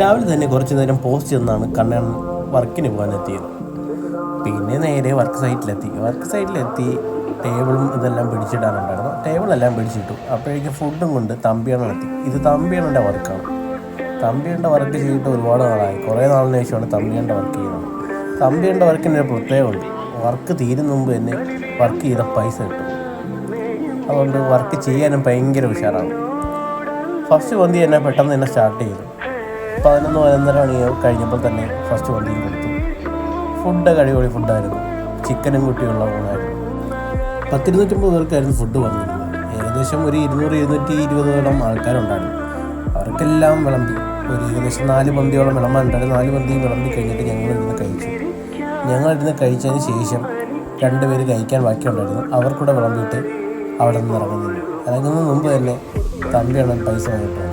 രാവിലെ തന്നെ കുറച്ച് നേരം പോസ്റ്റ് ചെന്നാണ് കണ്ണൻ വർക്കിന് പോകാൻ എത്തിയത് പിന്നെ നേരെ വർക്ക് സൈറ്റിലെത്തി വർക്ക് സൈറ്റിലെത്തി ടേബിളും ഇതെല്ലാം പിടിച്ചിടാനുണ്ടായിരുന്നു. ടേബിളെല്ലാം പിടിച്ചിട്ടു. അപ്പോഴേക്കും ഫുഡും കൊണ്ട് തമ്പിയാണ് എത്തി. ഇത് തമ്പിയണ്ണന്റെ വർക്കാണ് തമ്പിയണ്ണന്റെ വർക്ക് ചെയ്തിട്ട് ഒരുപാട് നാളായി. കുറേ നാളിന് ശേഷമാണ് തമ്പിയണ്ണന്റെ വർക്ക് ചെയ്യുന്നത്. തമ്പിയണ്ണന്റെ വർക്കിന് ഒരു പ്രത്യേകമുണ്ട് വർക്ക് തീരുന്ന മുമ്പ് തന്നെ വർക്ക് ചെയ്ത പൈസ കിട്ടും. അതുകൊണ്ട് വർക്ക് ചെയ്യാനും ഭയങ്കര ഉഷാറാണ്. ഫസ്റ്റ് പന്തി തന്നെ പെട്ടെന്ന് തന്നെ സ്റ്റാർട്ട് ചെയ്തു. പതിനൊന്ന് പതിനൊന്നര മണി കഴിഞ്ഞപ്പോൾ തന്നെ ഫസ്റ്റ് വണ്ടിയും കൊടുത്തു. ഫുഡ് അടിപൊളി ഫുഡായിരുന്നു ചിക്കനും കുട്ടിയുള്ള ഊണായിരുന്നു. പത്തിരുന്നൂറ്റമ്പത് പേർക്കായിരുന്നു ഫുഡ് വന്നിരുന്നത്. ഏകദേശം ഒരു ഇരുന്നൂറ് ഇരുന്നൂറ്റി ഇരുപതോളം ആൾക്കാരുണ്ടായിരുന്നു. അവർക്കെല്ലാം വിളമ്പി. ഒരു ഏകദേശം നാല് പന്തിയോളം വിളമ്പാനുണ്ടായിരുന്നു. നാല് പന്തിയും വിളമ്പി കഴിഞ്ഞിട്ട് ഞങ്ങളിരുന്ന് കഴിച്ചു. ഞങ്ങളിരുന്ന് കഴിച്ചതിന് ശേഷം രണ്ടുപേര് കഴിക്കാൻ ബാക്കിയുണ്ടായിരുന്നു. അവർക്കൂടെ വിളമ്പിയിട്ട് അവിടെ നിന്ന് ഇറങ്ങുന്നില്ല ഇറങ്ങുന്നതിന് മുമ്പ് തന്നെ തമ്പിയാണ് പൈസ വാങ്ങിയിട്ട്